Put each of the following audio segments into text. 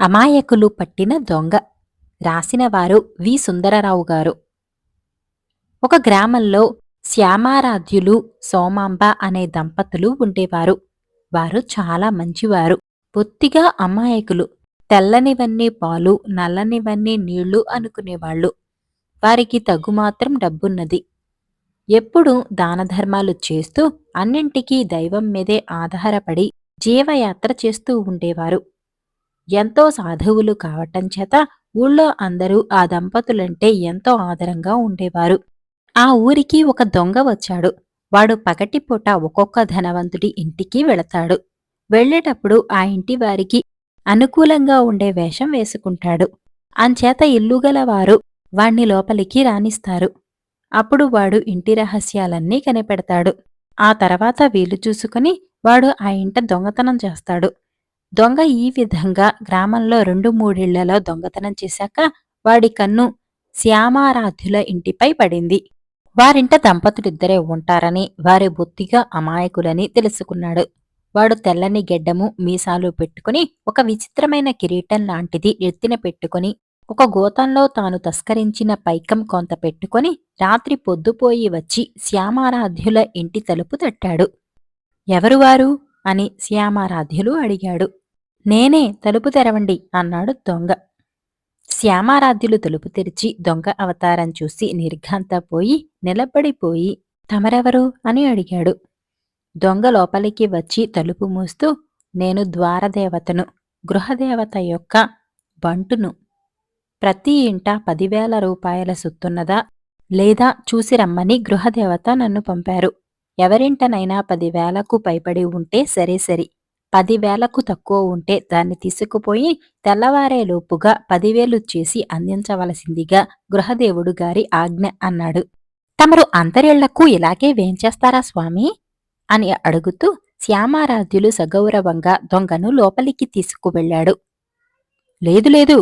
అమాయకులు పట్టిన దొంగ రాసినవారు వి. సుందరరావు గారు. ఒక గ్రామంలో శ్యామారాధ్యులు సోమాంబ అనే దంపతులు ఉండేవారు. వారు చాలా మంచివారు. బొత్తిగా అమాయకులు. తెల్లనివన్నీ పాలు నల్లనివన్నీ నీళ్ళు అనుకునేవాళ్ళు. వారికి తగుమాత్రం డబ్బున్నది. ఎప్పుడు దానధర్మాలు చేస్తూ అన్నింటికీ దైవం మీదే ఆధారపడి జీవయాత్ర చేస్తూ ఉండేవారు. ఎంతో సాధువులు కావటం చేత ఊళ్ళో అందరూ ఆ దంపతులంటే ఎంతో ఆదరంగా ఉండేవారు. ఆ ఊరికి ఒక దొంగ వచ్చాడు. వాడు పగటిపూట ఒక్కొక్క ధనవంతుడి ఇంటికి వెళతాడు. వెళ్ళేటప్పుడు ఆ ఇంటి వారికి అనుకూలంగా ఉండే వేషం వేసుకుంటాడు. అంచేత ఇల్లుగల వారు వాణ్ణి లోపలికి రానిస్తారు. అప్పుడు వాడు ఇంటి రహస్యాలన్నీ కనిపెడతాడు. ఆ తర్వాత వీలు చూసుకుని వాడు ఆ ఇంట దొంగతనం చేస్తాడు. దొంగ ఈ విధంగా గ్రామంలో రెండు మూడేళ్ళలో దొంగతనం చేశాక వాడి కన్ను శ్యామారాధ్యుల ఇంటిపై పడింది. వారింట దంపతులిద్దరే ఉంటారని వారి బొత్తిగా అమాయకులని తెలుసుకున్నాడు. వాడు తెల్లని గెడ్డము మీసాలు పెట్టుకుని ఒక విచిత్రమైన కిరీటం లాంటిది ఎత్తిన పెట్టుకుని ఒక గోతంలో తాను తస్కరించిన పైకం కొంత పెట్టుకొని రాత్రి పొద్దుపోయి వచ్చి శ్యామారాధ్యుల ఇంటి తలుపు తట్టాడు. ఎవరు వారు? అని శ్యామారాధ్యులు అడిగాడు. నేనే తలుపు తెరవండి అన్నాడు దొంగ. శ్యామారాధ్యులు తలుపు తెరిచి దొంగ అవతారం చూసి నిర్ఘాంతపోయి నిలబడిపోయి తమరెవరు? అని అడిగాడు. దొంగ లోపలికి వచ్చి తలుపు మూస్తూ నేను ద్వారదేవతను గృహదేవత యొక్క బంటును. ప్రతి ఇంట పదివేల రూపాయల సొత్తున్నదా? లేదా చూసి రమ్మని గృహదేవత నన్ను పంపారు. ఎవరింటనైనా పదివేలకు పైబడి ఉంటే సరే సరి. పదివేలకు తక్కువ ఉంటే దాన్ని తీసుకుపోయి తెల్లవారేలోపుగా పదివేలు చేసి అందించవలసిందిగా గృహదేవుడు గారి ఆజ్ఞ అన్నాడు. తమరు అంతరిళ్ళకు ఇలాగే వేంచేస్తారా స్వామి అని అడుగుతూ శ్యామారాధ్యులు సగౌరవంగా దొంగను లోపలికి తీసుకువెళ్ళాడు. లేదు లేదు.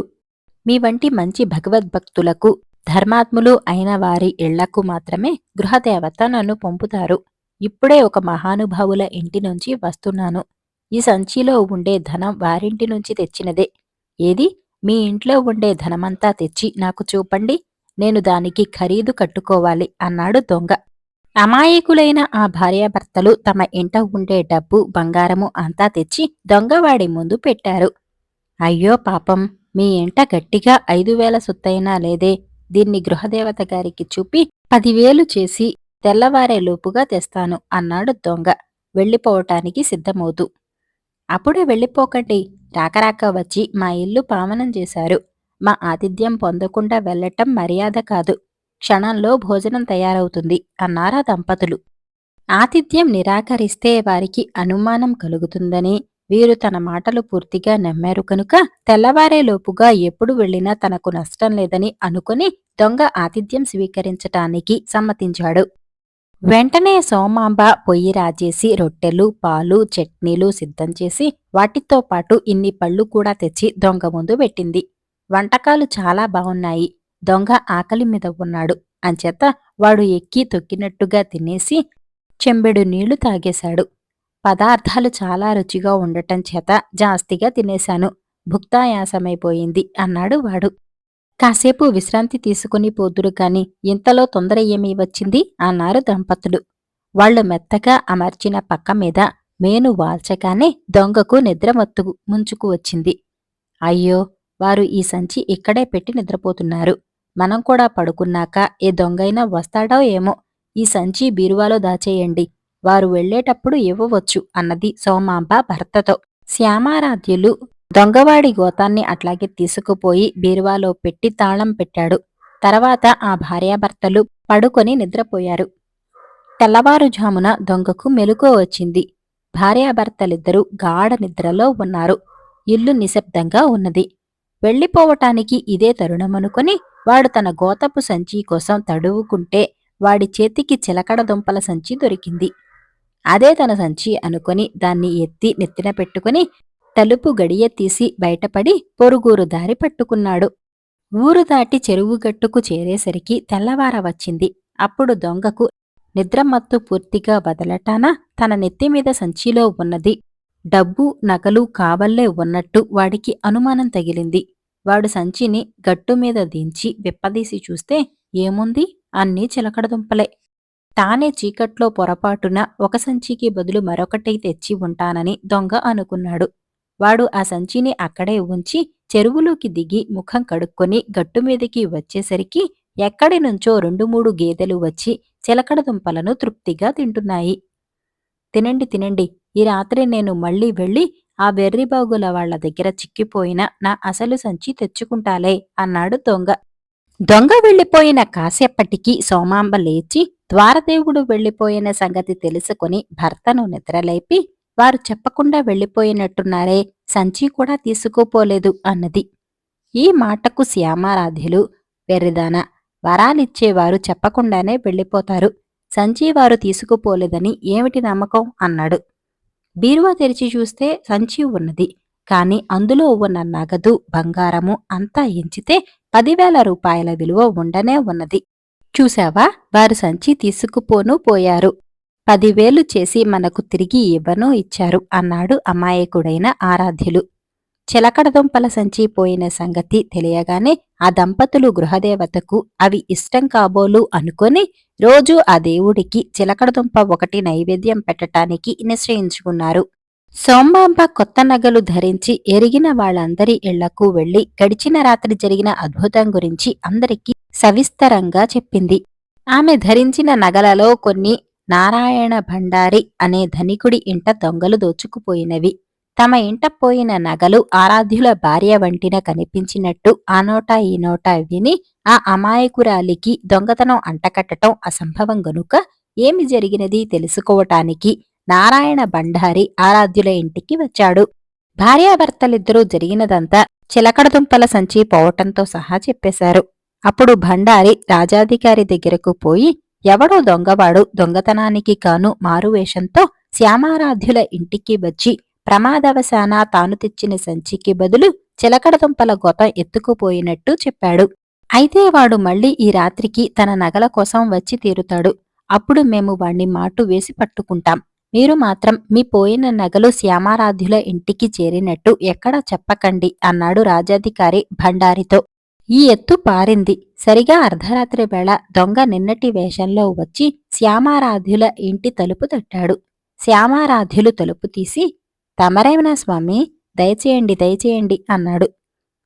మీ వంటి మంచి భగవద్భక్తులకు ధర్మాత్ములు అయిన వారి ఇళ్ళకు మాత్రమే గృహదేవత నన్ను పంపుతారు. ఇప్పుడే ఒక మహానుభావుల ఇంటి నుంచి వస్తున్నాను. ఈ సంచిలో ఉండే ధనం వారింటి నుంచి తెచ్చినదే. ఏది? మీ ఇంట్లో ఉండే ధనమంతా తెచ్చి నాకు చూపండి. నేను దానికి ఖరీదు కట్టుకోవాలి అన్నాడు దొంగ. అమాయకులైన ఆ భార్యాభర్తలు తమ ఇంట ఉండే డబ్బు బంగారము అంతా తెచ్చి దొంగవాడి ముందు పెట్టారు. అయ్యో పాపం! మీ ఇంట గట్టిగా ఐదు వేల సొత్తైనా లేదే? దీన్ని గృహదేవత గారికి చూపి పదివేలు చేసి తెల్లవారేలోపుగా తెస్తాను అన్నాడు దొంగ. వెళ్ళిపోవటానికి సిద్ధమవుతూ అప్పుడే వెళ్ళిపోకండి. రాకరాక వచ్చి మా ఇల్లు పావనం చేశారు. మా ఆతిథ్యం పొందకుండా వెళ్ళటం మర్యాద కాదు. క్షణంలో భోజనం తయారవుతుంది అన్నారా దంపతులు. ఆతిథ్యం నిరాకరిస్తే వారికి అనుమానం కలుగుతుందని వీరు తన మాటలు పూర్తిగా నమ్మారు కనుక తెల్లవారేలోపుగా ఎప్పుడు వెళ్ళినా తనకు నష్టం లేదని అనుకుని దొంగ ఆతిథ్యం స్వీకరించటానికి సమ్మతించాడు. వెంటనే సోమాంబ పొయ్యి రాజేసి రొట్టెలు పాలు చట్నీలు సిద్ధం చేసి వాటితో పాటు ఇన్ని పళ్ళు కూడా తెచ్చి దొంగ ముందు పెట్టింది. వంటకాలు చాలా బాగున్నాయి. దొంగ ఆకలి మీద ఉన్నాడు. అంచేత వాడు ఎక్కి తొక్కినట్టుగా తినేసి చెంబెడు నీళ్ళు తాగేశాడు. పదార్థాలు చాలా రుచిగా ఉండటం చేత జాస్తిగా తినేశాను. భుక్తాయాసమైపోయింది అన్నాడు వాడు. కాసేపు విశ్రాంతి తీసుకుని పోదురు కాని ఇంతలో తొందర ఏమీ వచ్చింది? అన్నారు దంపతులు. వాళ్ళు మెత్తగా అమర్చిన పక్క మీద మేను వాల్చగానే దొంగకు నిద్రమత్తు ముంచుకు వచ్చింది. అయ్యో! వారు ఈ సంచి ఇక్కడే పెట్టి నిద్రపోతున్నారు. మనం కూడా పడుకున్నాక ఏ దొంగైనా వస్తాడో ఏమో. ఈ సంచి బీరువాలో దాచేయండి. వారు వెళ్ళేటప్పుడు ఇవ్వవచ్చు అన్నది సోమాంబ భర్తతో. శ్యామారాధ్యులు దొంగవాడి గోతాన్ని అట్లాగే తీసుకుపోయి బీరువాలో పెట్టి తాళం పెట్టాడు. తర్వాత ఆ భార్యాభర్తలు పడుకొని నిద్రపోయారు. తెల్లవారుజామున దొంగకు మెలుకో వచ్చింది. భార్యాభర్తలిద్దరూ గాఢ నిద్రలో ఉన్నారు. ఇల్లు నిశ్శబ్దంగా ఉన్నది. వెళ్ళిపోవటానికి ఇదే తరుణమనుకొని వాడు తన గోతపు సంచి కోసం తడువుకుంటే వాడి చేతికి చిలకడ దుంపల సంచి దొరికింది. అదే తన సంచి అనుకొని దాన్ని ఎత్తి నెత్తిన పెట్టుకుని తలుపు గడియ తీసి బయటపడి పొరుగురు దారి పట్టుకున్నాడు. ఊరు దాటి చెరువు గట్టుకు చేరేసరికి తెల్లవార వచ్చింది. అప్పుడు దొంగకు నిద్రమత్తు పూర్తిగా వదలటాన తన నెత్తిమీద సంచిలో ఉన్నది. డబ్బు నగలు కావల్లే ఉన్నట్టు వాడికి అనుమానం తగిలింది. వాడు సంచిని గట్టు మీద దించి విప్పదీసి చూస్తే ఏముంది? అన్నీ చిలకడదుంపలే. తానే చీకట్లో పొరపాటున ఒక సంచికి బదులు మరొకటి తెచ్చి ఉంటానని దొంగ అనుకున్నాడు. వాడు ఆ సంచిని అక్కడే ఉంచి చెరువులోకి దిగి ముఖం కడుక్కొని గట్టుమీదికి వచ్చేసరికి ఎక్కడి నుంచో రెండు మూడు గేదెలు వచ్చి చిలకడదుంపలను తృప్తిగా తింటున్నాయి. తినండి తినండి. ఈ రాత్రి నేను మళ్ళీ వెళ్ళి ఆ వెర్రిబాగుల వాళ్ళ దగ్గర చిక్కిపోయిన నా అసలు సంచి తెచ్చుకుంటాలే అన్నాడు దొంగ. దొంగ వెళ్ళిపోయిన కాసేపటికి సోమాంబ లేచి ద్వారదేవుడు వెళ్ళిపోయిన సంగతి తెలుసుకొని భర్తను నిద్రలేపి వారు చెప్పకుండా వెళ్ళిపోయినట్టున్నారే సంచి కూడా తీసుకుపోలేదు అన్నది. ఈ మాటకు శ్యామారాధ్యులు వెర్రిదాన వరాలిచ్చేవారు చెప్పకుండానే వెళ్ళిపోతారు. సంచి వారు తీసుకుపోలేదని ఏమిటి నమ్మకం? అన్నాడు. బీరువా తెరిచి చూస్తే సంచి ఉన్నది. కాని అందులో ఉన్న నగదు బంగారము అంతా ఎంచితే పదివేల రూపాయల విలువ ఉండనే ఉన్నది. చూశావా? వారు సంచి తీసుకుపోను పోయారు. పదివేలు చేసి మనకు తిరిగి ఇవ్వను ఇచ్చారు అన్నాడు అమాయకుడైన ఆరాధ్యులు. చిలకడదుంపల సంచి పోయిన సంగతి తెలియగానే ఆ దంపతులు గృహదేవతకు అవి ఇష్టం కాబోలు అనుకొని రోజూ ఆ దేవుడికి చిలకడదుంప ఒకటి నైవేద్యం పెట్టటానికి నిశ్చయించుకున్నారు. సోంబాంబ కొత్త నగలు ధరించి ఎరిగిన వాళ్ళందరి ఇళ్ళకు వెళ్ళి గడిచిన రాత్రి జరిగిన అద్భుతం గురించి అందరికీ సవిస్తరంగా చెప్పింది. ఆమె ధరించిన నగలలో కొన్ని నారాయణ భండారి అనే ధనికుడి ఇంట దొంగలు దోచుకుపోయినవి. తమ ఇంట పోయిన నగలు ఆరాధ్యుల భార్య వంటిన కనిపించినట్టు ఆ నోటా ఈ నోట విని ఆ అమాయకురాలికి దొంగతనం అంటకట్టడం అసంభవం గనుక ఏమి జరిగినది తెలుసుకోవటానికి నారాయణ భండారి ఆరాధ్యుల ఇంటికి వచ్చాడు. భార్యాభర్తలిద్దరూ జరిగినదంతా చిలకడదుంపల సంచి పోవటంతో సహా చెప్పేశారు. అప్పుడు భండారి రాజాధికారి దగ్గరకు పోయి ఎవడో దొంగవాడు దొంగతనానికి కాను మారువేషంతో శ్యామారాధ్యుల ఇంటికి వచ్చి ప్రమాదవశాన తాను తెచ్చిన సంచికి బదులు చిలకడదుంపల గొతం ఎత్తుకుపోయినట్టు చెప్పాడు. అయితే వాడు మళ్ళీ ఈ రాత్రికి తన నగల కోసం వచ్చి తీరుతాడు. అప్పుడు మేము వాణ్ణి మాటు వేసి పట్టుకుంటాం. మీరు మాత్రం మీ పోయిన నగలు శ్యామారాధ్యుల ఇంటికి చేరినట్టు ఎక్కడా చెప్పకండి అన్నాడు రాజాధికారి భండారితో. ఈ ఎత్తు పారింది. సరిగా అర్ధరాత్రి వేళ దొంగ నిన్నటి వేషంలో వచ్చి శ్యామారాధ్యుల ఇంటి తలుపు తట్టాడు. శ్యామారాధ్యులు తలుపు తీసి తమరేమనా స్వామి? దయచేయండి దయచేయండి అన్నాడు.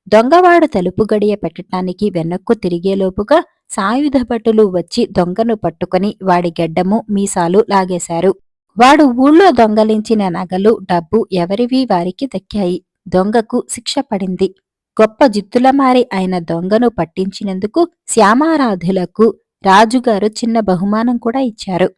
దొంగవాడు తలుపు గడియ పెట్టటానికి వెనక్కు తిరిగేలోపుగా సాయుధ భటులు వచ్చి దొంగను పట్టుకొని వాడి గెడ్డము మీసాలు లాగేశారు. వాడు ఊళ్ళో దొంగలించిన నగలు డబ్బు ఎవరివి వారికి దక్కాయి. దొంగకు శిక్ష పడింది. గొప్ప జిత్తులమారి అయిన దొంగను పట్టించినందుకు శ్యామారాధులకు రాజుగారు చిన్న బహుమానం కూడా ఇచ్చారు.